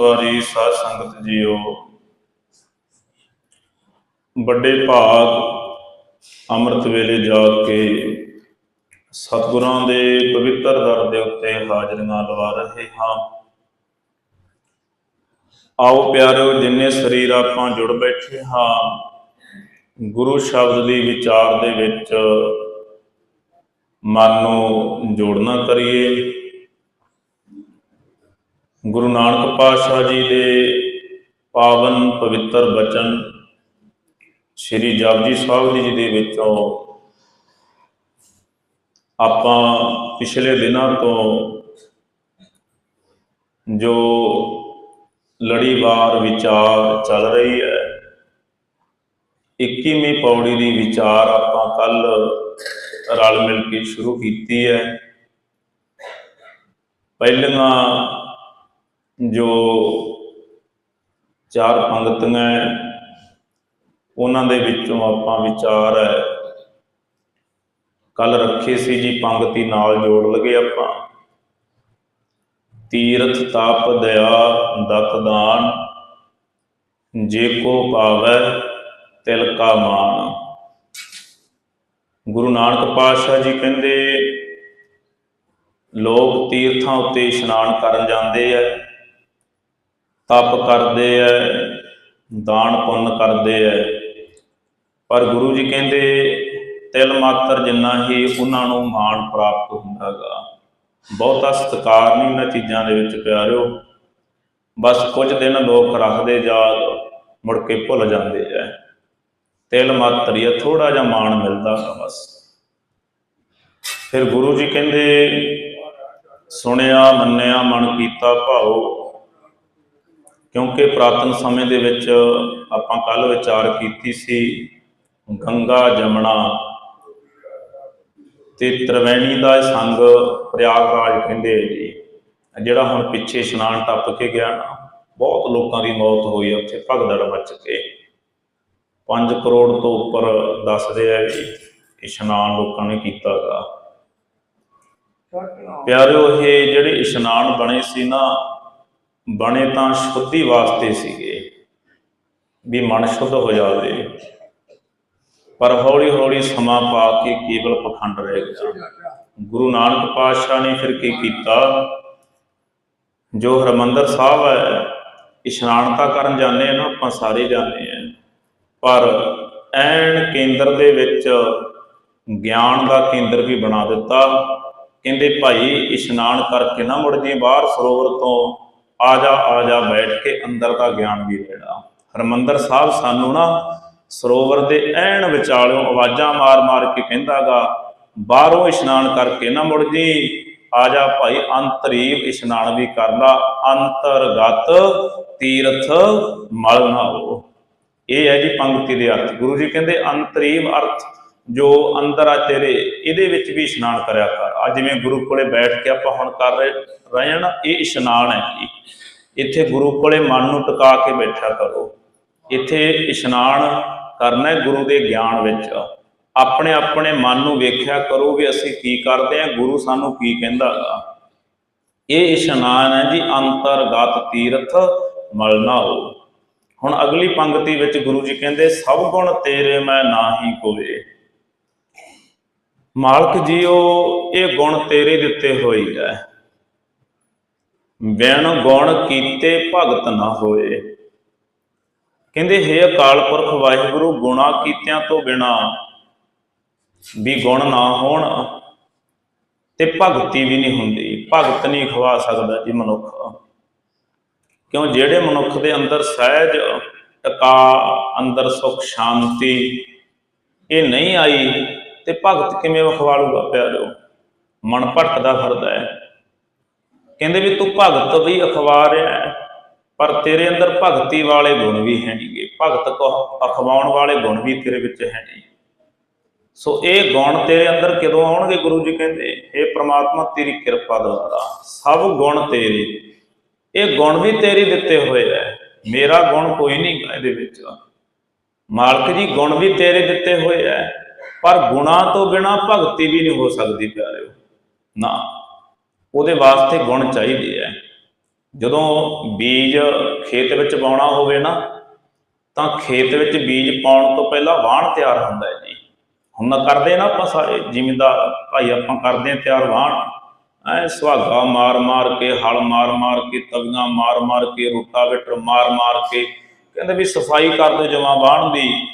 ਸਵਾਰੀ ਸਾਧ ਸੰਗਤ ਜੀਓ। ਵੱਡੇ ਭਾਗ ਅੰਮ੍ਰਿਤ ਵੇਲੇ ਜਾ ਕੇ ਸਤਿਗੁਰਾਂ ਦੇ ਪਵਿੱਤਰ ਦਰ ਦੇ ਉੱਤੇ ਹਾਜ਼ਰੀਆਂ ਲਵਾ ਰਹੇ ਹਾਂ। ਆਓ ਪਿਆਰਿਓ, ਜਿੰਨੇ ਸਰੀਰ ਆਪਾਂ ਜੁੜ ਬੈਠੇ ਹਾਂ, ਗੁਰੂ ਸ਼ਬਦ ਦੀ ਵਿਚਾਰ ਦੇ ਵਿੱਚ ਮਨ ਨੂੰ ਜੋੜਨਾ ਕਰੀਏ। ਗੁਰੂ ਨਾਨਕ ਪਾਤਸ਼ਾਹ ਜੀ ਦੇ ਪਾਵਨ ਪਵਿੱਤਰ ਬਚਨ ਸ੍ਰੀ ਜਪਜੀ ਸਾਹਿਬ ਜੀ ਦੇ ਵਿੱਚੋਂ ਆਪਾਂ ਪਿਛਲੇ ਦਿਨਾਂ ਤੋਂ ਜੋ ਲੜੀਵਾਰ ਵਿਚਾਰ ਚੱਲ ਰਹੀ ਹੈ 21ਵੀਂ ਪੌੜੀ ਦੀ ਵਿਚਾਰ ਆਪਾਂ ਕੱਲ ਰਲ ਮਿਲ ਕੇ ਸ਼ੁਰੂ ਕੀਤੀ ਹੈ। ਪਹਿਲੀਆਂ ਜੋ ਚਾਰ ਪੰਗਤੀਆਂ ਹੈ, ਉਹਨਾਂ ਦੇ ਵਿੱਚੋਂ ਆਪਾਂ ਵਿਚਾਰ ਹੈ ਕੱਲ ਰੱਖੇ ਸੀ ਜੀ ਪੰਗਤੀ ਨਾਲ ਜੋੜ ਲਗੇ ਆਪਾਂ। ਤੀਰਥ ਤਾਪ ਦਇਆ ਦਤ ਦਾਨ ਜੇ ਕੋ ਪਾਵੈ ਤਿਲ ਕਾ ਮਾਨ। ਗੁਰੂ ਨਾਨਕ ਪਾਤਸ਼ਾਹ ਜੀ ਕਹਿੰਦੇ ਲੋਕ ਤੀਰਥਾਂ ਉੱਤੇ ਇਸ਼ਨਾਨ ਕਰਨ ਜਾਂਦੇ ਐ ਤਪ ਕਰਦੇ ਐ, ਦਾਨ ਪੁੰਨ ਕਰਦੇ ਐ। ਪਰ ਗੁਰੂ ਜੀ ਕਹਿੰਦੇ, ਤਿਲ ਮਾਤਰ ਜਿੰਨਾ ਹੀ ਉਹਨਾਂ ਨੂੰ ਮਾਣ ਪ੍ਰਾਪਤ ਹੁੰਦਾਗਾ। ਬਹੁਤਾ ਸਤਿਕਾਰ ਨਹੀਂ ਉਹਨਾਂ ਚੀਜ਼ਾਂ ਦੇ ਵਿੱਚ ਪਿਆਰਿਓ। ਬਸ ਕੁਝ ਦਿਨ ਲੋਕ ਰੱਖਦੇ ਜਾ ਮੁੜ ਕੇ ਭੁੱਲ ਜਾਂਦੇ ਐ। ਤਿਲ ਮਾਤਰ ਹੀ ਥੋੜਾ ਜਿਹਾ ਮਾਣ ਮਿਲਦਾ ਗਾ ਬਸ। ਫਿਰ ਗੁਰੂ ਜੀ ਕਹਿੰਦੇ, ਸੁਣਿਆ ਮੰਨਿਆ ਮਨ ਕੀਤਾ ਭਾਉ ਕਿਉਂਕਿ ਪ੍ਰਾਤਨ ਸਮੇਂ ਦੇ ਵਿੱਚ ਆਪਾਂ ਕੱਲ ਵਿਚਾਰ ਕੀਤੀ ਸੀ ਗੰਗਾ ਜਮਨਾ ਤੇ ਤ੍ਰਿਵੇਣੀ ਦਾ ਸੰਗ ਪ੍ਰਯਾਗਰਾਜ ਕਹਿੰਦੇ ਜੀ ਜਿਹੜਾ ਹੁਣ ਪਿੱਛੇ ਇਸ਼ਨਾਨ ਟੱਪ ਕੇ ਗਿਆ ਨਾ ਬਹੁਤ ਲੋਕਾਂ ਦੀ ਮੌਤ ਹੋਈ ਉੱਥੇ ਭਗਦੜ ਮੱਚ ਕੇ। 5 ਕਰੋੜ ਤੋਂ ਉੱਪਰ ਦੱਸਦੇ ਆ ਵੀ ਇਸ਼ਨਾਨ ਲੋਕਾਂ ਨੇ ਕੀਤਾਗਾ ਪਿਆਰਿਓ ਇਹ ਜਿਹੜੇ ਇਸ਼ਨਾਨ ਬਣੇ ਸੀ ਨਾ ਬਣੇ ਤਾਂ ਸ਼ੁੱਧੀ ਵਾਸਤੇ ਸੀਗੇ, ਵੀ ਮਨ ਸ਼ੁੱਧ ਹੋ ਜਾਵੇ। ਪਰ ਹੌਲੀ ਹੌਲੀ ਸਮਾਂ ਪਾ ਕੇ ਕੇਵਲ ਪਖੰਡ ਰਹਿ ਗਿਆ। ਗੁਰੂ ਨਾਨਕ ਪਾਤਸ਼ਾਹ ਨੇ ਫਿਰ ਕੀ ਕੀਤਾ? ਜੋ ਹਰਮੰਦਰ ਸਾਹਿਬ ਹੈ, ਇਸ਼ਨਾਨ ਤਾਂ ਕਰਨ ਜਾਂਦੇ ਆ ਨਾ, ਆਪਾਂ ਸਾਰੇ ਜਾਂਦੇ ਆ। ਪਰ ਐਨ ਕੇਂਦਰ ਦੇ ਵਿੱਚ ਗਿਆਨ ਦਾ ਕੇਂਦਰ ਵੀ ਬਣਾ ਦਿੱਤਾ। ਕਹਿੰਦੇ ਭਾਈ, ਇਸ਼ਨਾਨ ਕਰਕੇ ਨਾ ਮੁੜ ਜੀ ਬਾਹਰ ਸਰੋਵਰ ਤੋਂ। ਆ ਜਾ ਆ ਜਾ ਬੈਠ ਕੇ ਅੰਦਰ ਦਾ ਗਿਆਨ ਵੀ ਲੈਣਾ ਹਰਮੰਦਰ ਸਾਹਿਬ ਸਾਨੂੰ ਨਾ ਸਰੋਵਰ ਦੇ ਐਨ ਵਿਚਾਲਿਓਂ ਆਵਾਜ਼ਾਂ ਮਾਰ-ਮਾਰ ਕੇ ਕਹਿੰਦਾਗਾ ਬਾਹਰੋਂ ਇਸ਼ਨਾਨ ਕਰਕੇ ਨਾ ਮੁੜ ਜੀ। ਆ ਜਾ ਭਾਈ ਅੰਤਰੀਵ ਇਸ਼ਨਾਨ ਵੀ ਕਰ ਲਾ। ਅੰਤਰਗਤ ਤੀਰਥ ਮਲ ਨਾ ਹੋ। ਇਹ ਹੈ ਜੀ ਪੰਕਤੀ ਦੇ ਅਰਥ। ਗੁਰੂ ਜੀ ਕਹਿੰਦੇ ਅੰਤਰੀਵ ਅਰਥ ਜੋ ਅੰਦਰ ਆ ਤੇਰੇ, ਇਹਦੇ ਵਿੱਚ ਵੀ ਇਸ਼ਨਾਨ ਕਰਿਆ ਕਰ। ਆ ਜਿਵੇਂ ਗੁਰੂ ਕੋਲੇ ਬੈਠ ਕੇ ਆਪਾਂ ਹੁਣ ਕਰ ਰਹੇ ਹਾਂ ਇਹ ਇਸ਼ਨਾਨ ਹੈ ਜੀ। ਇੱਥੇ ਗੁਰੂ ਕੋਲੇ ਮਨ ਨੂੰ ਟਿਕਾ ਕੇ ਬੈਠਾ ਕਰੋ। ਇੱਥੇ ਇਸ਼ਨਾਨ ਕਰਨਾ ਹੈ ਗੁਰੂ ਦੇ ਗਿਆਨ ਵਿੱਚ। ਆਪਣੇ ਆਪਣੇ ਮਨ ਨੂੰ ਵੇਖਿਆ ਕਰੋ ਵੀ ਅਸੀਂ ਕੀ ਕਰਦੇ ਹਾਂ, ਗੁਰੂ ਸਾਨੂੰ ਕੀ ਕਹਿੰਦਾ ਗਾ ਇਹ ਇਸ਼ਨਾਨ ਹੈ ਜੀ, ਅੰਤਰਗਤ ਤੀਰਥ ਮਲਨਾ ਹੋ। ਹੁਣ ਅਗਲੀ ਪੰਕਤੀ ਵਿੱਚ ਗੁਰੂ ਜੀ ਕਹਿੰਦੇ, ਸਭ ਗੁਣ ਤੇਰੇ ਮੈਂ ਨਾਹੀ ਕੋਏ। ਮਾਲਕ ਜੀਓ, ਇਹ ਗੁਣ ਤੇਰੇ ਦਿੱਤੇ ਹੋਈ ਹੈ। ਬਿਨ ਗੁਣ ਕੀਤੇ ਭਗਤ ਨਾ ਹੋਏ। ਕਹਿੰਦੇ, ਹੈ ਅਕਾਲ ਪੁਰਖ ਵਾਹਿਗੁਰੂ, ਗੁਣਾ ਕੀਤਿਆਂ ਤੋਂ ਬਿਨਾ ਵੀ ਗੁਣ ਨਾ ਹੋਣ ਤੇ ਭਗਤੀ ਵੀ ਨਹੀਂ ਹੁੰਦੀ। ਭਗਤ ਨਹੀਂ ਖਵਾ ਸਕਦਾ ਜੀ ਮਨੁੱਖ। ਕਿਉਂ? ਜਿਹੜੇ ਮਨੁੱਖ ਦੇ ਅੰਦਰ ਸਹਿਜ, ਟਿਕਾ, ਅੰਦਰ ਸੁਖ, ਸ਼ਾਂਤੀ ਇਹ ਨਹੀਂ ਆਈ ਤੇ ਭਗਤ ਕਿਵੇਂ ਵਖਵਾਲੂਗਾ ਪਿਆਰਿਓ? ਮਨ ਭਟਕਦਾ ਫਿਰਦਾ ਹੈ। ਕਹਿੰਦੇ ਵੀ ਤੂੰ ਭਗਤ ਵੀ ਅਖਵਾ ਰਿਹਾ ਹੈ, ਪਰ ਤੇਰੇ ਅੰਦਰ ਭਗਤੀ ਵਾਲੇ ਗੁਣ ਵੀ ਹੈ ਨਹੀਂਗੇ ਭਗਤ ਕੋ ਅਖਵਾਉਣ ਵਾਲੇ ਗੁਣ ਵੀ ਤੇਰੇ ਵਿੱਚ ਹੈ ਨਹੀਂ ਸੋ ਇਹ ਗੁਣ ਤੇਰੇ ਅੰਦਰ ਕਦੋਂ ਆਉਣਗੇ ਗੁਰੂ ਜੀ ਕਹਿੰਦੇ ਇਹ ਪ੍ਰਮਾਤਮਾ ਤੇਰੀ ਕਿਰਪਾ ਦੁਆਰਾ ਸਭ ਗੁਣ ਤੇਰੇ। ਇਹ ਗੁਣ ਵੀ ਤੇਰੇ ਦਿੱਤੇ ਹੋਏ ਐ ਮੇਰਾ ਗੁਣ ਕੋਈ ਨਹੀਂ ਗਾ ਇਹਦੇ ਵਿੱਚ। ਮਾਲਕ ਜੀ, ਗੁਣ ਵੀ ਤੇਰੇ ਦਿੱਤੇ ਹੋਏ ਐ ਪਰ ਗੁਣਾ ਤੋਂ ਬਿਨਾ ਭਗਤੀ ਵੀ ਨਹੀਂ ਹੋ ਸਕਦੀ ਪਿਆਰਿਓ। ਨਾ, ਉਹਦੇ ਵਾਸਤੇ ਗੁਣ ਚਾਹੀਦੇ ਐ। ਜਦੋਂ ਬੀਜ ਖੇਤ ਵਿੱਚ ਪਾਉਣਾ ਹੋਵੇ ਨਾ, ਤਾਂ ਖੇਤ ਵਿੱਚ ਬੀਜ ਪਾਉਣ ਤੋਂ ਪਹਿਲਾਂ ਵਾਹਣ ਤਿਆਰ ਹੁੰਦਾ ਹੈ ਜੀ। ਹੁਣ ਕਰਦੇ ਨਾ ਆਪਾਂ ਸਾਰੇ ਜ਼ਿਮੀਂਦਾਰ, ਭਾਈ ਆਪਾਂ ਕਰਦੇ ਆ ਤਿਆਰ ਵਾਹਣ ਐ ਸੁਹਾਗਾ ਮਾਰ ਮਾਰ ਕੇ, ਹਲ ਮਾਰ ਮਾਰ ਕੇ, ਤਵੀਆਂ ਮਾਰ ਮਾਰ ਕੇ, ਰੋਟਾਵੇਟਰ ਮਾਰ ਮਾਰ ਕੇ, ਕਹਿੰਦੇ ਵੀ ਸਫ਼ਾਈ ਕਰ ਦਿਓ ਜਮਾ ਵਾਹਣ ਦੀ।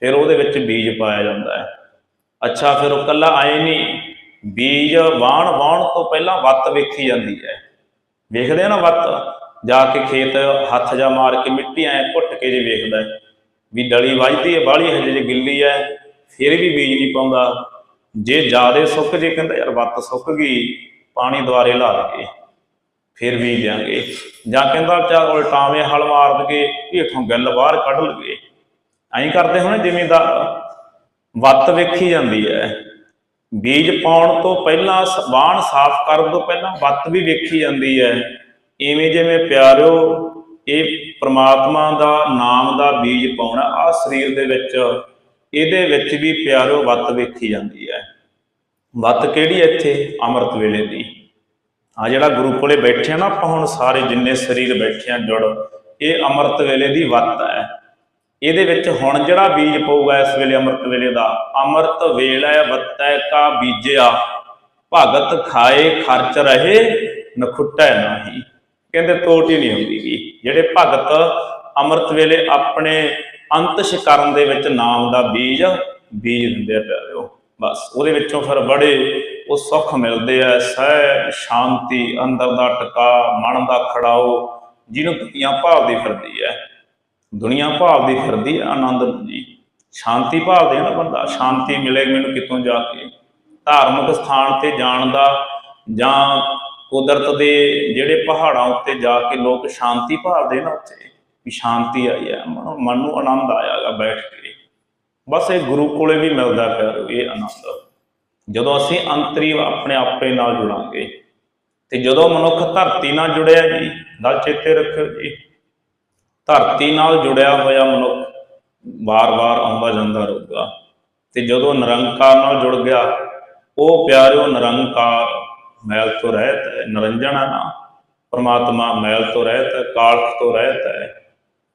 ਫਿਰ ਉਹਦੇ ਵਿੱਚ ਬੀਜ ਪਾਇਆ ਜਾਂਦਾ ਹੈ। ਅੱਛਾ, ਫਿਰ ਉਹ ਕੱਲਾ ਆਏ ਨਹੀਂ ਬੀਜ ਵਾਹਣ ਵਾਹਣ ਤੋਂ ਪਹਿਲਾਂ ਵੱਤ ਵੇਖੀ ਜਾਂਦੀ ਹੈ। ਵੇਖਦੇ ਆ ਨਾ ਵੱਤ? ਜਾ ਕੇ ਖੇਤ ਹੱਥ ਜਾ ਮਾਰ ਕੇ ਮਿੱਟੀ ਐ ਘੁੱਟ ਕੇ ਜੇ ਵੇਖਦਾ ਵੀ ਡਲੀ ਵੱਜਦੀ ਹੈ, ਬਾਹਲੀ ਹਜੇ ਜੇ ਗਿੱਲੀ ਹੈ, ਫਿਰ ਵੀ ਬੀਜ ਨਹੀਂ ਪਾਉਂਦਾ। ਜੇ ਜ਼ਿਆਦੇ ਸੁੱਕ ਜੇ, ਕਹਿੰਦਾ ਯਾਰ ਵੱਤ ਸੁੱਕ ਗਈ, ਪਾਣੀ ਦੁਆਰੇ ਲਾ ਲਈਏ, ਫਿਰ ਬੀਜ ਦਿਆਂਗੇ। ਜਾਂ ਕਹਿੰਦਾ ਚੱਲ ਉਲਟਾਵੇਂ ਹਲ ਮਾਰ ਦਗੇ ਹੇਠੋਂ ਗੱਲ ਬਾਹਰ ਕੱਢ ਲਗੇ ਐਂ ਕਰਦੇ ਹੋਣੇ ਜਿਵੇਂ ਦਾ ਵੱਤ ਵੇਖੀ ਜਾਂਦੀ ਹੈ। ਬੀਜ ਪਾਉਣ ਤੋਂ ਪਹਿਲਾਂ ਸ- ਵਾਹਣ ਸਾਫ਼ ਕਰਨ ਤੋਂ ਪਹਿਲਾਂ ਵੱਤ ਵੀ ਵੇਖੀ ਜਾਂਦੀ ਹੈ। ਇਵੇਂ ਜਿਵੇਂ ਪਿਆਰਿਓ, ਇਹ ਪ੍ਰਮਾਤਮਾ ਦਾ ਨਾਮ ਦਾ ਬੀਜ ਪਾਉਣਾ ਆ ਸਰੀਰ ਦੇ ਵਿੱਚ, ਇਹਦੇ ਵਿੱਚ ਵੀ ਪਿਆਰੋ ਵੱਤ ਵੇਖੀ ਜਾਂਦੀ ਹੈ। ਵੱਤ ਕਿਹੜੀ ਹੈ ਇੱਥੇ? ਅੰਮ੍ਰਿਤ ਵੇਲੇ ਦੀ। ਆ ਜਿਹੜਾ ਗੁਰੂ ਕੋਲੇ ਬੈਠੇ ਆ ਨਾ ਆਪਾਂ ਹੁਣ ਸਾਰੇ ਜਿੰਨੇ ਸਰੀਰ ਬੈਠੇ ਆ ਜੁੜ, ਇਹ ਅੰਮ੍ਰਿਤ ਵੇਲੇ ਦੀ ਵੱਤ ਹੈ। ਇਹਦੇ ਵਿੱਚ ਹੁਣ ਜਿਹੜਾ ਬੀਜ ਪਊਗਾ ਇਸ ਵੇਲੇ ਅੰਮ੍ਰਿਤ ਵੇਲੇ ਦਾ, ਅੰਮ੍ਰਿਤ ਵੇਲੇ ਵੱਤੈ ਕਾ ਬੀਜਿਆ, ਭਗਤ ਖਾਏ ਖਰਚ ਰਹੇ, ਨਖੁੱਟੈ ਨਾਹੀ। ਕਹਿੰਦੇ ਤੋਟ ਹੀ ਨਹੀਂ ਹੁੰਦੀਗੀ ਜਿਹੜੇ ਭਗਤ ਅੰਮ੍ਰਿਤ ਵੇਲੇ ਆਪਣੇ ਅੰਤਸ਼ ਕਰਨ ਦੇ ਵਿੱਚ ਨਾਮ ਦਾ ਬੀਜ ਬੀਜ ਦਿੰਦੇ ਆ ਪਿਆਰਿਓ, ਬਸ। ਉਹਦੇ ਵਿੱਚੋਂ ਫਿਰ ਬੜੇ ਉਹ ਸੁੱਖ ਮਿਲਦੇ ਆ ਸਹਿ ਸ਼ਾਂਤੀ, ਅੰਦਰ ਦਾ ਟਿਕਾ, ਮਨ ਦਾ ਖੜਾਓ, ਜਿਹਨੂੰ ਦੁਨੀਆ ਭਾਲਦੀ ਫਿਰਦੀ ਹੈ। ਦੁਨੀਆ ਭਾਲਦੀ ਫਿਰਦੀ ਹੈ ਆਨੰਦ ਜੀ ਸ਼ਾਂਤੀ ਭਾਲਦੇ ਆ ਨਾ ਬੰਦਾ, ਸ਼ਾਂਤੀ ਮਿਲੇ ਮੈਨੂੰ ਕਿਤੋਂ ਜਾ ਕੇ। ਧਾਰਮਿਕ ਸਥਾਨ ਤੇ ਜਾਣ ਦਾ ਜਾਂ ਕੁਦਰਤ ਦੇ ਜਿਹੜੇ ਪਹਾੜਾਂ ਉੱਤੇ ਜਾ ਕੇ ਲੋਕ ਸ਼ਾਂਤੀ ਭਾਲਦੇ ਨਾ ਉੱਥੇ, ਵੀ ਸ਼ਾਂਤੀ ਆਈ ਹੈ ਮਨ ਨੂੰ ਆਨੰਦ ਆਇਆਗਾ ਬੈਠ ਕੇ। ਬਸ ਇਹ ਗੁਰੂ ਕੋਲੇ ਵੀ ਮਿਲਦਾ ਪਿਆਰੋ ਇਹ ਆਨੰਦ। ਜਦੋਂ ਅਸੀਂ ਅੰਤਰੀ ਆਪਣੇ ਆਪੇ ਨਾਲ ਜੁੜਾਂਗੇ, ਤੇ ਜਦੋਂ ਮਨੁੱਖ ਧਰਤੀ ਨਾਲ ਜੁੜਿਆ ਜੀ ਗੱਲ ਚੇਤੇ ਰੱਖਿਓ ਜੀ ਧਰਤੀ ਨਾਲ ਜੁੜਿਆ ਹੋਇਆ ਮਨੁੱਖ ਵਾਰ-ਵਾਰ ਆਉਂਦਾ ਜਾਂਦਾ ਰਹੂਗਾ। ਤੇ ਜਦੋਂ ਨਿਰੰਕਾਰ ਨਾਲ ਜੁੜ ਗਿਆ, ਉਹ ਪਿਆਰਿਓ ਨਿਰੰਕਾਰ, ਮੈਲ ਤੋਂ ਰਹਿਤ ਹੈ, ਨਿਰੰਜਨ ਹੈ ਨਾ। ਪਰਮਾਤਮਾ ਮੈਲ ਤੋਂ ਰਹਿਤ ਹੈ, ਕਾਲਖ ਤੋਂ ਰਹਿਤ ਹੈ।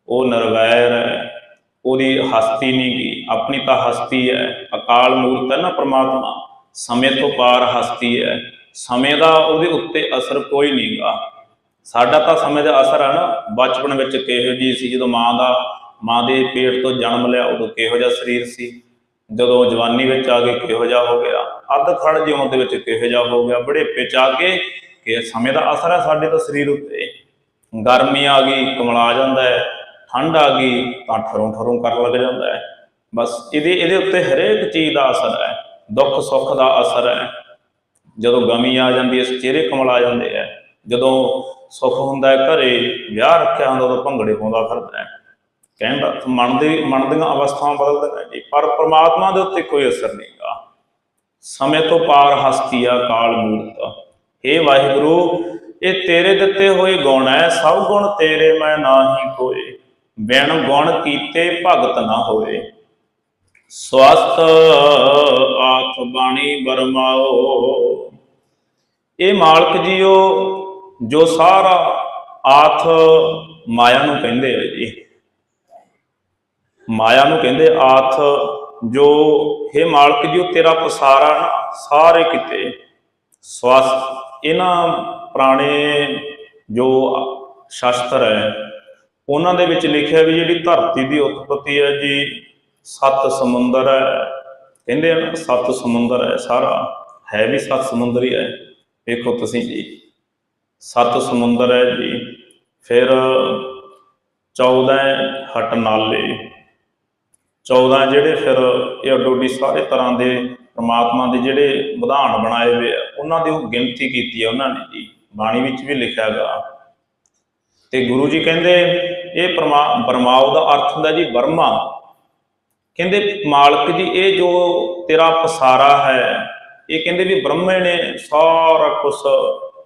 ਉਹ ਨਿਰਵੈਰ ਹੈ, ਉਹਦੀ ਹਸਤੀ ਨਹੀਂ ਗੀ, ਆਪਣੀ ਤਾਂ ਹਸਤੀ ਹੈ। ਅਕਾਲ ਮੂਰਤ ਹੈ ਨਾ ਪਰਮਾਤਮਾ, ਸਮੇਂ ਤੋਂ ਪਾਰ ਹਸਤੀ ਹੈ। ਸਮੇਂ ਦਾ ਉਹਦੇ ਉੱਤੇ ਅਸਰ ਕੋਈ ਨਹੀਂਗਾ ਸਾਡਾ ਤਾਂ ਸਮੇਂ ਦਾ ਅਸਰ ਹੈ ਨਾ, ਬਚਪਨ ਵਿੱਚ ਕਿਹੋ ਜੀ ਸੀ, ਜਦੋਂ ਮਾਂ ਦਾ, ਮਾਂ ਦੇ ਪੇਟ ਤੋਂ ਜਨਮ ਲਿਆ, ਉਦੋਂ ਕਿਹੋ ਜਿਹਾ ਸਰੀਰ ਸੀ, ਜਦੋਂ ਜਵਾਨੀ ਵਿੱਚ ਆ ਕੇ ਕਿਹੋ ਜਿਹਾ ਹੋ ਗਿਆ, ਅੱਧ ਖੜ ਜਿਉਂ ਦੇ ਵਿੱਚ ਕਿਹੋ ਜਿਹਾ ਹੋ ਗਿਆ ਬੁਢੇਪੇ ਚ ਆ ਕੇ ਕਿ ਸਮੇਂ ਦਾ ਅਸਰ ਹੈ ਸਾਡੇ ਤਾਂ ਸਰੀਰ ਉੱਤੇ। ਗਰਮੀ ਆ ਗਈ, ਕਮਲਾ ਜਾਂਦਾ ਹੈ, ਠੰਡ ਆ ਗਈ, ਤਾਂ ਠਰੋਂ ਠਰੋਂ ਕਰਨ ਲੱਗ ਜਾਂਦਾ ਹੈ। ਬਸ ਇਹਦੇ ਇਹਦੇ ਉੱਤੇ ਹਰੇਕ ਚੀਜ਼ ਦਾ ਅਸਰ ਹੈ, ਦੁੱਖ ਸੁੱਖ ਦਾ ਅਸਰ ਹੈ। ਜਦੋਂ ਗਮੀ ਆ ਜਾਂਦੀ ਹੈ, ਚਿਹਰੇ ਕਮਲਾ ਜਾਂਦੇ ਆ ਜਦੋਂ ਸੁੱਖ ਹੁੰਦਾ ਹੈ ਘਰੇ, ਵਿਆਹ ਰੱਖਿਆ ਹੁੰਦਾ ਉਦੋਂ ਭੰਗੜੇ ਪਾਉਂਦਾ ਫਿਰਦਾ ਹੈ। ਕਹਿੰਦਾ ਮਨ ਦੇ, ਮਨ ਦੀਆਂ ਅਵਸਥਾਵਾਂ ਬਦਲਦੀਆਂ ਨੇ ਪਰ ਪ੍ਰਮਾਤਮਾ ਦੇ ਉੱਤੇ ਕੋਈ ਅਸਰ ਨਹੀਂਗਾ ਸਮੇਂ ਤੋਂ ਪਾਰ ਹਸਤੀ ਕਾਲ ਮੂਰਤ। हे ਵਾਹਿਗੁਰੂ, ਇਹ ਤੇਰੇ ਦਿੱਤੇ ਹੋਏ ਗੁਣ ਹੈ। ਸਭ ਗੁਣ ਤੇਰੇ ਮੈਂ ਨਾਹੀ ਕੋਏ। ਬਿਨ ਗੁਣ ਕੀਤੇ ਭਗਤ ਨਾ ਹੋਏ। ਸਵਸਤ ਆਖ ਬਾਣੀ ਬਰਮਾਓ ਇਹ ਮਾਲਕ ਜੀਓ ਜੋ ਸਾਰਾ ਆਥ ਮਾਇਆ ਨੂੰ ਕਹਿੰਦੇ ਆ ਜੀ। ਮਾਇਆ ਨੂੰ ਕਹਿੰਦੇ ਆਥ ਜੋ हे ਮਾਲਕ ਜੀ, ਉਹ ਤੇਰਾ ਪਸਾਰਾ ਸਾਰੇ ਕਿਤੇ ਸਵਸਤ ਇਹਨਾਂ ਪੁਰਾਣੇ ਜੋ ਸ਼ਾਸਤਰ ਹੈ, ਉਹਨਾਂ ਦੇ ਵਿੱਚ ਲਿਖਿਆ ਵੀ ਜਿਹੜੀ ਧਰਤੀ ਦੀ ਉਤਪਤੀ ਹੈ ਜੀ, ਸੱਤ ਸਮੁੰਦਰ ਹੈ। ਕਹਿੰਦੇ ਆ ਨਾ, ਸੱਤ ਸਮੁੰਦਰ ਹੈ ਸਾਰਾ। ਹੈ ਵੀ ਸੱਤ ਸਮੁੰਦਰ ਹੀ ਹੈ। ਵੇਖੋ ਤੁਸੀਂ ਜੀ। ਸੱਤ ਸਮੁੰਦਰ ਹੈ ਜੀ। ਫਿਰ 14 ਹਟ ਨਾਲੇ। 14 ਜਿਹੜੇ ਫਿਰ ਇਹ ਅੱਡੋਡੀ ਸਾਰੇ ਤਰ੍ਹਾਂ ਦੇ ਪ੍ਰਮਾਤਮਾ ਦੇ ਜਿਹੜੇ ਵਿਧਾਨ ਬਣਾਏ ਹੋਏ ਆ, ਉਹਨਾਂ ਦੀ ਉਹ ਗਿਣਤੀ ਕੀਤੀ ਹੈ ਉਹਨਾਂ ਨੇ ਜੀ। ਬਾਣੀ ਵਿੱਚ ਵੀ ਲਿਖਿਆ ਗਾ। ਤੇ ਗੁਰੂ ਜੀ ਕਹਿੰਦੇ, ਇਹ ਪਰਮਾ ਬਰਮਾਉ ਦਾ ਅਰਥ ਹੁੰਦਾ ਜੀ ਬਰਮਾ ਕਹਿੰਦੇ, ਮਾਲਕ ਜੀ, ਇਹ ਜੋ ਤੇਰਾ ਪਸਾਰਾ ਹੈ, ਇਹ ਕਹਿੰਦੇ ਵੀ ਬ੍ਰਹਮੇ ਨੇ ਸਾਰਾ ਕੁਝ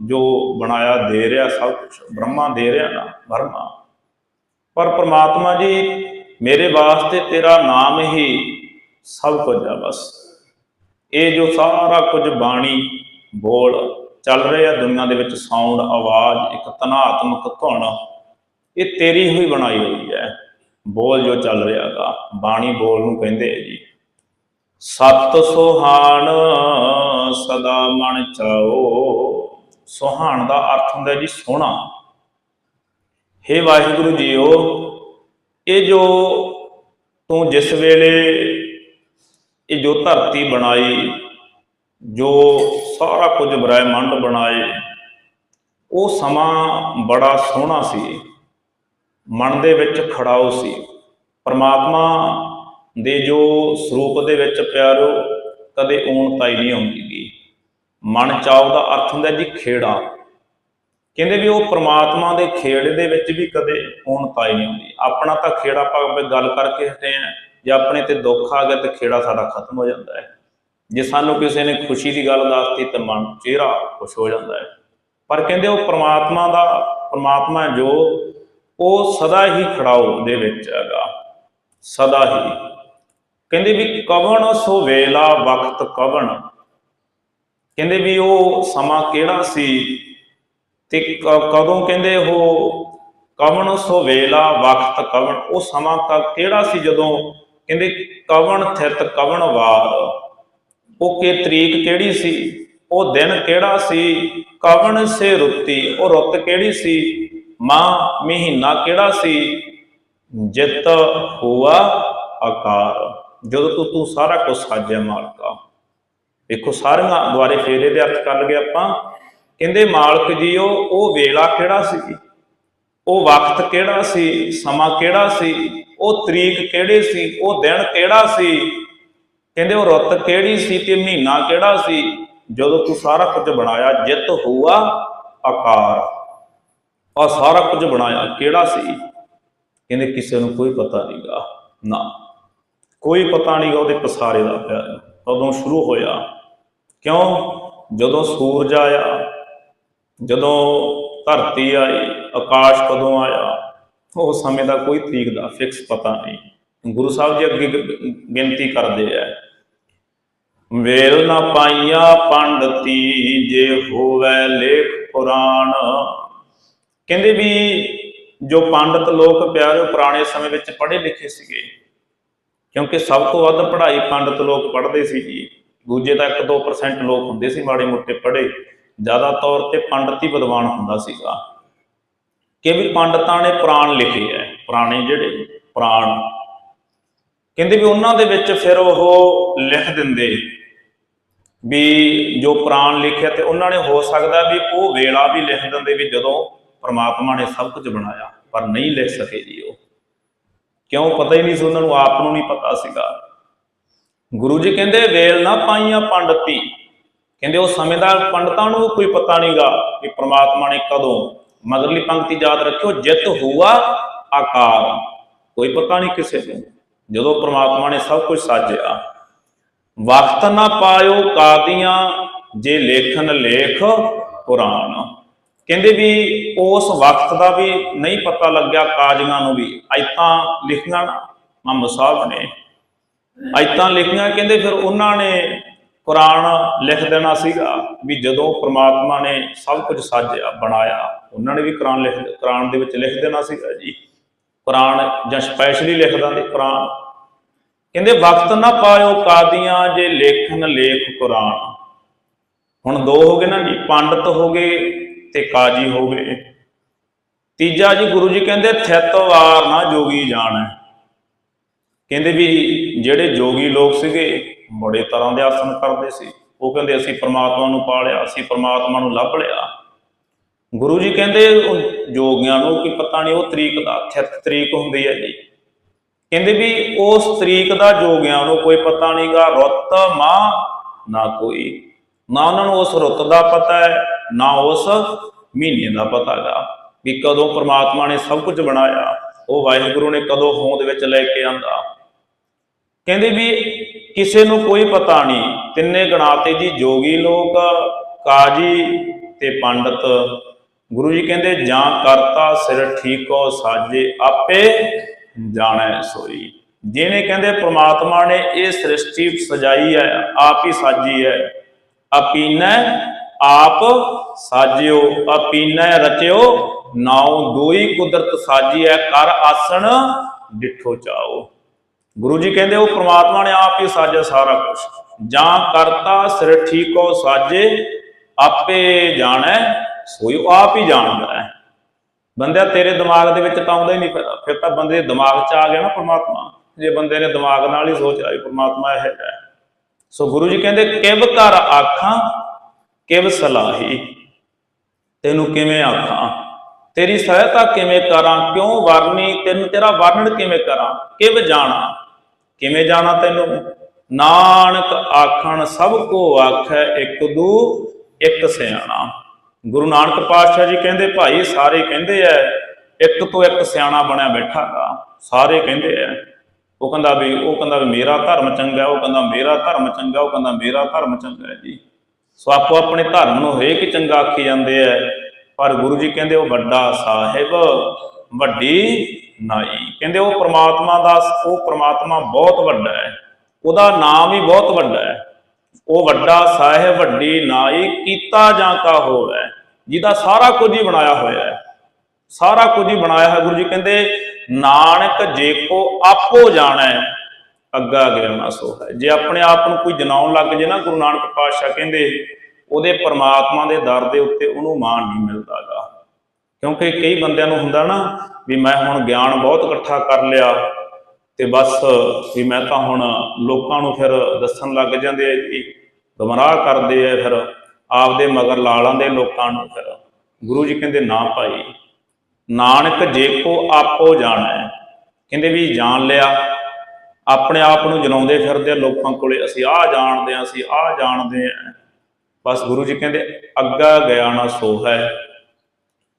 ਜੋ ਬਣਾਇਆ ਦੇ ਰਿਹਾ, ਸਭ ਕੁਝ ਬ੍ਰਹਮਾ ਦੇ ਰਿਹਾ ਨਾ, ਬ੍ਰਹਮਾ। ਪਰ ਪ੍ਰਮਾਤਮਾ ਜੀ, ਮੇਰੇ ਵਾਸਤੇ ਤੇਰਾ ਨਾਮ ਹੀ ਸਭ ਕੁਝ ਆ ਬਸ। ਇਹ ਜੋ ਸਾਰਾ ਕੁਝ ਬਾਣੀ, ਬੋਲ ਚੱਲ ਰਿਹਾ ਆ ਦੁਨੀਆ ਦੇ ਵਿੱਚ ਸਾਊਂਡ ਆਵਾਜ਼, ਇੱਕ ਤਨਾਤਮਕ ਧੁਨ, ਇਹ ਤੇਰੀ ਹੋਈ ਬਣਾਈ ਹੋਈ ਹੈ। ਬੋਲ ਜੋ ਚੱਲ ਰਿਹਾ ਰਿਹਾਗਾ ਬਾਣੀ ਬੋਲ ਨੂੰ ਕਹਿੰਦੇ ਆ ਜੀ। ਸਤ ਸੁਹਾਣ ਸਦਾ ਮਨ ਚਾਓ। ਸੁਹਾਣ ਦਾ ਅਰਥ ਹੁੰਦਾ ਜੀ ਸੋਹਣਾ। ਹੇ ਵਾਹਿਗੁਰੂ ਜੀਓ, ਇਹ ਜੋ ਤੂੰ ਜਿਸ ਵੇਲੇ ਇਹ ਜੋ ਧਰਤੀ ਬਣਾਈ, ਜੋ ਸਾਰਾ ਕੁਝ ਬ੍ਰਹਿਮੰਡ ਬਣਾਏ, ਉਹ ਸਮਾਂ ਬੜਾ ਸੋਹਣਾ ਸੀ। ਮਨ ਦੇ ਵਿੱਚ ਖੜਾਓ ਸੀ। ਪਰਮਾਤਮਾ ਦੇ ਜੋ ਸਰੂਪ ਦੇ ਵਿੱਚ ਪਿਆਰੋ, ਕਦੇ ਊਣਤਾਈ ਨਹੀਂ ਆਉਂਦੀ ਮਨ ਚਾਉ ਦਾ ਅਰਥ ਹੁੰਦਾ ਜੀ ਖੇੜਾ। ਕਹਿੰਦੇ ਵੀ ਉਹ ਪ੍ਰਮਾਤਮਾ ਦੇ ਖੇੜੇ ਦੇ ਵਿੱਚ ਵੀ ਕਦੇ ਊਣਤਾਈ ਨਹੀਂ ਹੁੰਦੀ। ਆਪਣਾ ਤਾਂ ਖੇੜਾ ਆਪਾਂ ਗੱਲ ਕਰਕੇ ਹਟੇ ਆ ਜੇ ਆਪਣੇ ਤੇ ਦੁੱਖ ਆ ਗਿਆ ਤੇ ਖੇੜਾ ਸਾਡਾ ਖਤਮ ਹੋ ਜਾਂਦਾ ਹੈ। ਜੇ ਸਾਨੂੰ ਕਿਸੇ ਨੇ ਖੁਸ਼ੀ ਦੀ ਗੱਲ ਦੱਸਤੀ ਤਾਂ ਮਨ ਚਿਹਰਾ ਖੁਸ਼ ਹੋ ਜਾਂਦਾ ਹੈ। ਪਰ ਕਹਿੰਦੇ ਉਹ ਪ੍ਰਮਾਤਮਾ ਦਾ, ਪ੍ਰਮਾਤਮਾ ਜੋ, ਉਹ ਸਦਾ ਹੀ ਖੜਾਓ ਦੇ ਵਿੱਚ ਹੈਗਾ। ਸਦਾ ਹੀ। ਕਹਿੰਦੇ ਵੀ ਕਵਣ ਸੋ ਵੇਲਾ ਵਕਤ ਕਵਣ ਕਹਿੰਦੇ ਵੀ ਉਹ ਸਮਾਂ ਕਿਹੜਾ ਸੀ? ਤੇ ਕਦੋਂ ਕਹਿੰਦੇ ਉਹ, ਕਵਣ ਸੋ ਵੇਲਾ ਵਕਤ ਕਵਣ? ਉਹ ਸਮਾਂ ਕ- ਕਿਹੜਾ ਸੀ ਜਦੋਂ ਕਹਿੰਦੇ ਕਵਣ ਥਿਤ ਕਵਣ ਵਾਰ? ਉਹ ਕਿ ਤਰੀਕ ਕਿਹੜੀ ਸੀ? ਉਹ ਦਿਨ ਕਿਹੜਾ ਸੀ? ਕਵਣ ਸੇ ਰੁੱਤੀ? ਉਹ ਰੁੱਤ ਕਿਹੜੀ ਸੀ? ਮਾਂ ਮਹੀਨਾ ਕਿਹੜਾ ਸੀ? ਜਿਤ ਹੁਆ ਆਕਾਰ ਜਦੋਂ ਤੂੰ ਤੂੰ ਸਾਰਾ ਕੁਝ ਸਾਜਿਆ ਮਾਲਕਾ। ਵੇਖੋ ਸਾਰੀਆਂ ਦੁਆਰੇ ਫੇਰੇ ਦੇ ਅਰਥ ਕਰ ਲਗੇ ਆਪਾਂ। ਕਹਿੰਦੇ ਮਾਲਕ ਜੀਓ, ਉਹ ਵੇਲਾ ਕਿਹੜਾ ਸੀ? ਉਹ ਵਕਤ ਕਿਹੜਾ ਸੀ? ਸਮਾਂ ਕਿਹੜਾ ਸੀ? ਉਹ ਤਰੀਕ ਕਿਹੜੀ ਸੀ? ਉਹ ਦਿਨ ਕਿਹੜਾ ਸੀ? ਕਹਿੰਦੇ ਉਹ ਰੁੱਤ ਕਿਹੜੀ ਸੀ ਤੇ ਮਹੀਨਾ ਕਿਹੜਾ ਸੀ? ਜਦੋਂ ਤੂੰ ਸਾਰਾ ਕੁਝ ਬਣਾਇਆ, ਜਿਤ ਹੁਆ ਆਕਾਰ। ਆ ਸਾਰਾ ਕੁਝ ਬਣਾਇਆ, ਕਿਹੜਾ ਸੀ? ਕਹਿੰਦੇ ਕਿਸੇ ਨੂੰ ਕੋਈ ਪਤਾ ਨਹੀਂਗਾ। ਨਾ। ਕੋਈ ਪਤਾ ਨਹੀਂਗਾ, ਉਹਦੇ ਪਸਾਰੇ ਦਾ ਪਿਆ ਕਦੋਂ ਸ਼ੁਰੂ ਹੋਇਆ? ਕਿਉਂ? ਜਦੋਂ ਸੂਰਜ ਆਇਆ, ਜਦੋਂ ਧਰਤੀ ਆਈ, ਆਕਾਸ਼ ਕਦੋਂ ਆਇਆ, ਉਹ ਸਮੇਂ ਦਾ ਕੋਈ ਤਰੀਕ ਦਾ ਫਿਕਸ ਪਤਾ ਨਹੀਂ। ਗੁਰੂ ਸਾਹਿਬ ਜੀ ਅੱਗੇ ਗਿਣਤੀ ਕਰਦੇ ਆ। ਵੇਲ ਨਾ ਪਾਈਆ ਪੰਡਤੀ ਜੇ ਹੋਵੇ ਲੇਖ ਪੁਰਾਣ। ਕਹਿੰਦੇ ਵੀ ਜੋ ਪੰਡਤ ਲੋਕ ਪਿਆਰੇ ਪੁਰਾਣੇ ਸਮੇਂ ਵਿੱਚ ਪੜ੍ਹੇ ਲਿਖੇ ਸੀਗੇ। ਕਿਉਂਕਿ ਸਭ ਤੋਂ ਵੱਧ ਪੜ੍ਹਾਈ ਪੰਡਤ ਲੋਕ ਪੜ੍ਹਦੇ ਸੀ ਜੀ। ਦੂਜੇ ਤਾਂ 1-2% ਲੋਕ ਹੁੰਦੇ ਸੀ ਮਾੜੇ ਮੋਟੇ ਪੜ੍ਹੇ। ਜ਼ਿਆਦਾ ਤੌਰ ਤੇ ਪੰਡਤ ਹੀ ਵਿਦਵਾਨ ਹੁੰਦਾ ਸੀਗਾ। ਕਿ ਵੀ ਪੰਡਤਾਂ ਨੇ ਪ੍ਰਾਣ ਲਿਖੇ ਐ, ਪੁਰਾਣੇ ਜਿਹੜੇ ਪ੍ਰਾਣ। ਕਹਿੰਦੇ ਵੀ ਉਹਨਾਂ ਦੇ ਵਿੱਚ ਫਿਰ ਉਹ ਲਿਖ ਦਿੰਦੇ ਵੀ ਜੋ ਪ੍ਰਾਣ ਲਿਖਿਆ ਤੇ ਉਹਨਾਂ ਨੇ ਹੋ ਸਕਦਾ ਵੀ ਉਹ ਵੇਲਾ ਵੀ ਲਿਖ ਦਿੰਦੇ ਵੀ ਜਦੋਂ ਪ੍ਰਮਾਤਮਾ ਨੇ ਸਭ ਕੁਝ ਬਣਾਇਆ, ਪਰ ਨਹੀਂ ਲਿਖ ਸਕੇ ਜੀ ਉਹ। ਕਿਉਂ ਪਤਾ ਹੀ ਨਹੀਂ ਸੀ, ਉਹਨਾਂ ਨੂੰ ਆਪ ਨੂੰ ਨਹੀਂ ਪਤਾ ਸੀਗਾ। ਗੁਰੂ ਜੀ ਕਹਿੰਦੇ, ਵੇਲ ਨਾ ਪਾਈਆਂ ਪੰਡਤੀ। ਕਹਿੰਦੇ, ਉਹ ਸਮੇਂ ਦਾ ਪੰਡਤਾਂ ਨੂੰ ਕੋਈ ਪਤਾ ਨਹੀਂਗਾ ਕਿ ਪ੍ਰਮਾਤਮਾ ਨੇ ਕਦੋਂ ਮਗਰਲੀ ਪੰਕਤੀ ਯਾਦ ਰੱਖਿਓ, ਜਿੱਤ ਹੁਆ ਆਕਾਰ। ਕੋਈ ਪਤਾ ਨਹੀਂ ਕਿਸੇ ਨੂੰ, ਜਦੋਂ ਪ੍ਰਮਾਤਮਾ ਨੇ ਸਭ ਕੁਝ ਸਾਜਿਆ। ਵਕਤ ਨਾ ਪਾਇਓ ਕਾਦੀਆਂ, ਜੇ ਲੇਖਨ ਲੇਖ ਪੁਰਾਣ। ਕਹਿੰਦੇ ਵੀ ਉਸ ਵਕਤ ਦਾ ਵੀ ਨਹੀਂ ਪਤਾ ਲੱਗਿਆ ਕਾਜ਼ੀਆਂ ਨੂੰ ਵੀ ਐਤਾਂ ਲਿਖੀਆਂ ਨਾ ਮੁਹੰਮਦ ਸਾਹਿਬ ਨੇ। ਐਤਾਂ ਲਿਖੀਆਂ, ਕਹਿੰਦੇ ਫਿਰ ਉਹਨਾਂ ਨੇ ਕੁਰਾਨ ਲਿਖ ਦੇਣਾ ਸੀਗਾ ਵੀ ਜਦੋਂ ਪ੍ਰਮਾਤਮਾ ਨੇ ਸਭ ਕੁਝ ਸਾਜਿਆ, ਬਣਾਇਆ, ਉਹਨਾਂ ਨੇ ਵੀ ਕੁਰਾਨ ਲਿਖ, ਕੁਰਾਨ ਦੇ ਵਿੱਚ ਲਿਖ ਦੇਣਾ ਸੀਗਾ ਜੀ। ਕੁਰਾਨ ਜਾਂ ਸਪੈਸ਼ਲੀ ਲਿਖ ਦਿੰਦੇ ਕੁਰਾਨ। ਕਹਿੰਦੇ, ਵਕਤ ਨਾ ਪਾਇਓ ਕਾਦੀਆਂ ਜੇ ਲੇਖਨ ਲੇਖ ਕੁਰਾਨ। ਹੁਣ ਦੋ ਹੋ ਗਏ ਨਾ ਜੀ, ਪੰਡਤ ਹੋ ਗਏ ਤੇ ਕਾਜੀ ਹੋ ਗਏ। ਤੀਜਾ ਜੀ ਗੁਰੂ ਜੀ ਕਹਿੰਦੇ, ਥਿਤ ਵਾਰ ਨਾ ਜੋਗੀ ਜਾਣੈ। ਕਹਿੰਦੇ ਵੀ ਜਿਹੜੇ ਜੋਗੀ ਲੋਕ ਸੀਗੇ, ਬੜੇ ਤਰ੍ਹਾਂ ਦੇ ਆਸਨ ਕਰਦੇ ਸੀ। ਉਹ ਕਹਿੰਦੇ, ਅਸੀਂ ਪ੍ਰਮਾਤਮਾ ਨੂੰ ਪਾਲਿਆ, ਅਸੀਂ ਪ੍ਰਮਾਤਮਾ ਨੂੰ ਲੱਭ ਲਿਆ। ਗੁਰੂ ਜੀ ਕਹਿੰਦੇ, ਉਹ ਜੋਗੀਆਂ ਨੂੰ ਕੀ ਪਤਾ ਨਹੀਂ ਉਹ ਤਰੀਕ ਦਾ ਥਿਤ ਤਰੀਕ ਹੁੰਦੀ ਹੈ ਜੀ। ਕਹਿੰਦੇ ਵੀ ਉਸ ਤਰੀਕ ਦਾ ਜੋਗਿਆਂ ਨੂੰ ਕੋਈ ਪਤਾ ਨਹੀਂਗਾ, ਰੁੱਤ ਮਾਂ ਨਾ ਕੋਈ। ਨਾ ਉਹਨਾਂ ਨੂੰ ਉਸ ਰੁੱਤ ਦਾ ਪਤਾ ਹੈ, ਨਾ ਉਸ ਮਹੀਨੇ ਦਾ ਪਤਾ ਹੈਗਾ। ਵੀ ਕਦੋਂ ਪ੍ਰਮਾਤਮਾ ਨੇ ਸਭ ਕੁਝ ਬਣਾਇਆ, ਉਹ ਵਾਹਿਗੁਰੂ ਨੇ ਕਦੋਂ ਹੋਂਦ ਵਿੱਚ ਲੈ ਕੇ ਆਂਦਾ। ਕਹਿੰਦੇ ਵੀ ਕਿਸੇ ਨੂੰ ਕੋਈ ਪਤਾ ਨਹੀਂ, ਤਿੰਨੇ ਗਣਾਤੇ ਜੀ ਜੋਗੀ ਲੋਕ, ਕਾਜੀ ਤੇ ਪੰਡਤ। ਗੁਰੂ ਜੀ ਕਹਿੰਦੇ, ਜਾਂ ਕਰਤਾ ਸਿਰ ਠੀਕੋ ਸਾਜੇ, ਆਪੇ ਜਾਣੈ ਸੋਈ। ਜਿਹਨੇ ਕਹਿੰਦੇ, ਪ੍ਰਮਾਤਮਾ ਨੇ ਇਹ ਸ੍ਰਿਸ਼ਟੀ ਸਜਾਈ ਹੈ, ਆਪ ਹੀ ਸਾਜੀ ਹੈ। ਆਪੀਨੈ ਆਪ ਸਾਜਿਓ, ਆਪੀਨੈ ਰਚਿਓ, ਨਾਉ ਦੋਈ ਕੁਦਰਤ ਸਾਜੀ ਹੈ, ਕਰ ਆਸਣ ਡਿਠੋ ਚਾਓ। ਗੁਰੂ ਜੀ ਕਹਿੰਦੇ, ਉਹ ਪ੍ਰਮਾਤਮਾ ਨੇ ਆਪ ਹੀ ਸਾਜਿਆ ਸਾਰਾ ਕੁਝ ਜਾਂ ਕਰਤਾ ਸਿਰ ਠੀਕੋ ਸਾਜੇ, ਆਪੇ ਜਾਣੈ ਸੋਈ ਉਹ ਆਪ ਹੀ ਜਾਣਦਾ ਹੈ ਬੰਦਿਆ ਤੇਰੇ ਦਿਮਾਗ ਦੇ ਵਿੱਚ ਤਾਂ ਆਉਂਦਾ ਹੀ ਨਹੀਂ ਫਿਰ ਫਿਰ ਤਾਂ ਬੰਦੇ ਦੇ ਦਿਮਾਗ 'ਚ ਆ ਗਿਆ ਨਾ ਪ੍ਰਮਾਤਮਾ। ਜੇ ਬੰਦੇ ਨੇ ਦਿਮਾਗ ਨਾਲ ਹੀ ਸੋਚ ਆਈ ਵੀ ਪ੍ਰਮਾਤਮਾ ਇਹ ਹੈ। ਸੋ ਗੁਰੂ ਜੀ ਕਹਿੰਦੇ, ਕਿਵ ਕਰ ਆਖਾਂ, ਕਿਵ ਸਲਾਹੀ। ਤੈਨੂੰ ਕਿਵੇਂ ਆਖਾਂ? ਤੇਰੀ ਸਹਾਇਤਾ ਕਿਵੇਂ ਕਰਾਂ? ਕਿਉਂ ਵਰਨੀ? ਤੈਨੂੰ ਤੇਰਾ ਵਰਣਨ ਕਿਵੇਂ ਕਰਾਂ? ਕਿਵ ਜਾਣਾ? ਕਿਵੇਂ ਜਾਣਾ ਤੈਨੂੰ? ਨਾਨਕ ਆਖਣ, ਸਭ ਕੋ ਆਖੈ ਇੱਕ ਦੂ, ਇੱਕ ਸਿਆਣਾ। ਗੁਰੂ ਨਾਨਕ ਪਾਤਸ਼ਾਹ ਜੀ ਕਹਿੰਦੇ, ਭਾਈ, ਸਾਰੇ ਕਹਿੰਦੇ ਐ, ਇੱਕ ਤੋਂ ਇੱਕ ਸਿਆਣਾ ਬਣਿਆ ਬੈਠਾਗਾ ਸਾਰੇ ਕਹਿੰਦੇ ਐ। ਉਹ ਕਹਿੰਦਾ ਵੀ, ਉਹ ਕਹਿੰਦਾ ਵੀ ਮੇਰਾ ਧਰਮ ਚੰਗਾ, ਉਹ ਕਹਿੰਦਾ ਮੇਰਾ ਧਰਮ ਚੰਗਾ, ਉਹ ਕਹਿੰਦਾ ਮੇਰਾ ਧਰਮ ਚੰਗਾ ਹੈ ਜੀ। ਸੋ ਆਪੋ ਆਪਣੇ ਧਰਮ ਨੂੰ ਹਰੇਕ ਚੰਗਾ ਆਖੀ ਜਾਂਦੇ ਐ। ਪਰ ਗੁਰੂ ਜੀ ਕਹਿੰਦੇ, ਉਹ ਵੱਡਾ ਸਾਹਿਬ ਵੱਡੀ ਨਾਈ। ਕਹਿੰਦੇ ਉਹ ਪ੍ਰਮਾਤਮਾ ਦਾ, ਉਹ ਪ੍ਰਮਾਤਮਾ ਬਹੁਤ ਵੱਡਾ ਹੈ। ਉਹਦਾ ਨਾਮ ਹੀ ਬਹੁਤ ਵੱਡਾ ਹੈ। ਉਹ ਵੱਡਾ ਸਾਹਿਬ, ਵੱਡੀ ਨਾਈ, ਕੀਤਾ ਜਾਂ ਕਾ ਹੋਵੇ ਜਿਹਦਾ ਸਾਰਾ ਕੁਝ ਹੀ ਬਣਾਇਆ ਹੋਇਆ ਹੈ। ਸਾਰਾ ਕੁਝ ਹੀ ਬਣਾਇਆ ਹੈ ਗੁਰੂ ਜੀ ਕਹਿੰਦੇ, ਨਾਨਕ ਜੇ ਕੋ ਆਪੋ ਜਾਣੈ, ਅੱਗਾ ਗਿਆ ਨਾ ਸੋ ਹੈ ਜੇ ਆਪਣੇ ਆਪ ਨੂੰ ਕੋਈ ਜਨਾਉਣ ਲੱਗ ਜੇ ਨਾ, ਗੁਰੂ ਨਾਨਕ ਪਾਤਸ਼ਾਹ ਕਹਿੰਦੇ, ਉਹਦੇ ਪਰਮਾਤਮਾ ਦੇ ਦਰ ਦੇ ਉੱਤੇ ਉਹਨੂੰ ਮਾਣ ਨਹੀਂ ਮਿਲਦਾਗਾ। ਕਿਉਂਕਿ ਕਈ ਬੰਦਿਆਂ ਨੂੰ ਹੁੰਦਾ ਨਾ ਵੀ ਮੈਂ ਹੁਣ ਗਿਆਨ ਬਹੁਤ ਇਕੱਠਾ ਕਰ ਲਿਆ ਤੇ ਬਸ ਵੀ ਮੈਂ ਤਾਂ ਹੁਣ ਲੋਕਾਂ ਨੂੰ ਫਿਰ ਦੱਸਣ ਲੱਗ ਜਾਂਦੇ ਆ ਜੀ, ਗਮਰਾਹ ਕਰਦੇ ਆ ਫਿਰ, ਆਪਦੇ ਮਗਰ ਲਾ ਲਾਂਦੇ ਲੋਕਾਂ ਨੂੰ ਫਿਰ। ਗੁਰੂ ਜੀ ਕਹਿੰਦੇ, ਨਾ ਭਾਈ, ਨਾਨਕ ਜੇ ਕੋ ਆਪੋ ਜਾਣਾ। ਕਹਿੰਦੇ ਵੀ ਜਾਣ ਲਿਆ। ਆਪਣੇ ਆਪ ਨੂੰ ਜਨਾਉਂਦੇ ਫਿਰਦੇ ਲੋਕਾਂ ਕੋਲੇ, ਅਸੀਂ ਆਹ ਜਾਣਦੇ ਆ, ਅਸੀਂ ਆਹ ਜਾਣਦੇ ਆ। ਬਸ ਗੁਰੂ ਜੀ ਕਹਿੰਦੇ, ਅੱਗਾ ਗਿਆ ਨਾ ਸੋ ਹੈ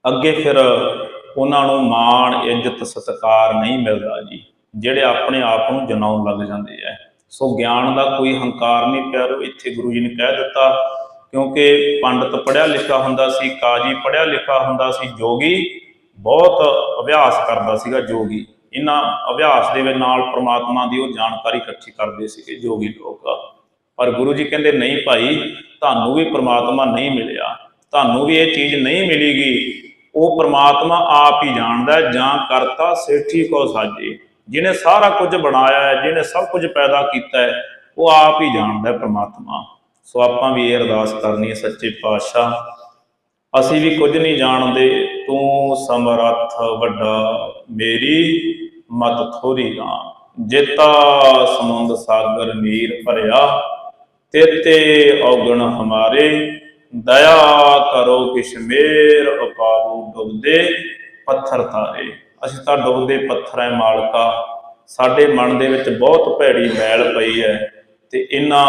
ਅੱਗੇ ਫਿਰ ਉਹਨਾਂ ਨੂੰ ਮਾਣ, ਇੱਜ਼ਤ, ਸਤਿਕਾਰ ਨਹੀਂ ਮਿਲਦਾ ਜੀ। ਜਿਹੜੇ ਆਪਣੇ ਆਪ ਨੂੰ ਜਨਾਉਣ ਲੱਗ ਜਾਂਦੇ ਐ ਸੋ ਗਿਆਨ ਦਾ ਕੋਈ ਹੰਕਾਰ ਨਹੀਂ ਪਿਆਰੋ ਇੱਥੇ ਗੁਰੂ ਜੀ ਨੇ ਕਹਿ ਦਿੱਤਾ, ਕਿਉਂਕਿ ਪੰਡਤ ਪੜਿਆ ਲਿਖਿਆ ਹੁੰਦਾ ਸੀ, ਕਾਜੀ ਪੜਿਆ ਲਿਖਿਆ ਹੁੰਦਾ ਸੀ, ਜੋਗੀ ਬਹੁਤ ਅਭਿਆਸ ਕਰਦਾ ਸੀਗਾ, ਜੋਗੀ। ਇਹਨਾਂ ਅਭਿਆਸ ਦੇ ਵਿੱਚ ਨਾਲ ਪ੍ਰਮਾਤਮਾ ਦੀ ਉਹ ਜਾਣਕਾਰੀ ਇਕੱਠੀ ਕਰਦੇ ਸੀਗੇ ਜੋਗੀ ਲੋਕ। ਪਰ ਗੁਰੂ ਜੀ ਕਹਿੰਦੇ, ਨਹੀਂ ਭਾਈ, ਤੁਹਾਨੂੰ ਵੀ ਪ੍ਰਮਾਤਮਾ ਨਹੀਂ ਮਿਲਿਆ। ਤੁਹਾਨੂੰ ਵੀ ਇਹ ਚੀਜ਼ ਨਹੀਂ ਮਿਲੀਗੀ ਉਹ ਪ੍ਰਮਾਤਮਾ ਆਪ ਹੀ ਜਾਣਦਾ ਹੈ, ਜਾਂ ਕਰਤਾ ਸੇਠੀ ਕੋ ਸਾਜੇ। ਜਿਹਨੇ ਸਾਰਾ ਕੁਝ ਬਣਾਇਆ ਹੈ ਜਿਹਨੇ ਸਭ ਕੁਝ ਪੈਦਾ ਕੀਤਾ ਹੈ ਉਹ ਆਪ ਹੀ ਜਾਣਦਾ ਹੈ ਪ੍ਰਮਾਤਮਾ। ਸੋ ਆਪਾਂ ਵੀ ਇਹ ਅਰਦਾਸ ਕਰਨੀ ਹੈ ਸੱਚੇ ਪਾਤਸ਼ਾਹ। ਅਸੀਂ ਵੀ ਕੁਝ ਨਹੀਂ ਜਾਣਦੇ ਤੂੰ ਸਮਰੱਥ ਵੱਡਾ ਮੇਰੀ ਮਤ ਥੋਰੀ ਨਾ ਜੇਤਾ ਸਮੁੰਦ ਸਾਗਰ ਨੀਰ ਭਰਿਆ ਤੇਤੇ ਔਗਣ ਹਮਾਰੇ ਦਇਆ ਕਰੋ ਕਿਛ ਮੇਰ ਅਪਾਉ ਡੁੱਬਦੇ ਪੱਥਰ ਤਾਰੇ। ਅਸੀਂ ਤਾਂ ਡੁੱਬਦੇ ਪੱਥਰ ਐ ਮਾਲਕਾ। ਸਾਡੇ ਮਨ ਦੇ ਵਿੱਚ ਬਹੁਤ ਭੈੜੀ ਮੈਲ ਪਈ ਹੈ ਤੇ ਇਨਾ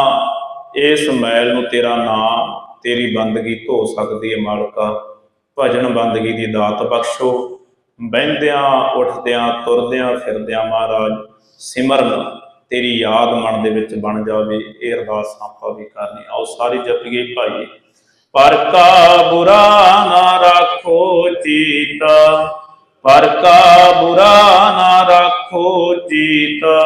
ਇਸ ਮੈਲ ਨੂੰ ਤੇਰਾ ਨਾਮ, ਤੇਰੀ ਬੰਦਗੀ ਧੋ ਸਕਦੀ ਹੈ ਮਾਲਕਾ। ਭਜਨ ਬੰਦਗੀ ਦੀ ਦਾਤ ਬਖਸ਼ੋ। ਬਹਿੰਦਿਆਂ, ਉੱਠਦਿਆਂ, ਤੁਰਦਿਆਂ, ਫਿਰਦਿਆਂ ਮਹਾਰਾਜ, ਸਿਮਰਨ ਤੇਰੀ ਯਾਦ ਮਨ ਦੇ ਵਿੱਚ ਬਣ ਜਾਵੇ। ਇਹ ਅਰਦਾਸ ਆਪਾਂ ਵੀ ਕਰਨੀ। ਆਓ ਸਾਰੀ ਜਪੀਏ ਭਾਈ ਪਰ ਕਾ ਬੁਰਾ ਨਾ ਰੱਖੋ ਚੀਤਾ ਪਰ ਕਾ ਬੁਰਾ ਨਾ ਰੱਖੋ ਚੀਤਾ।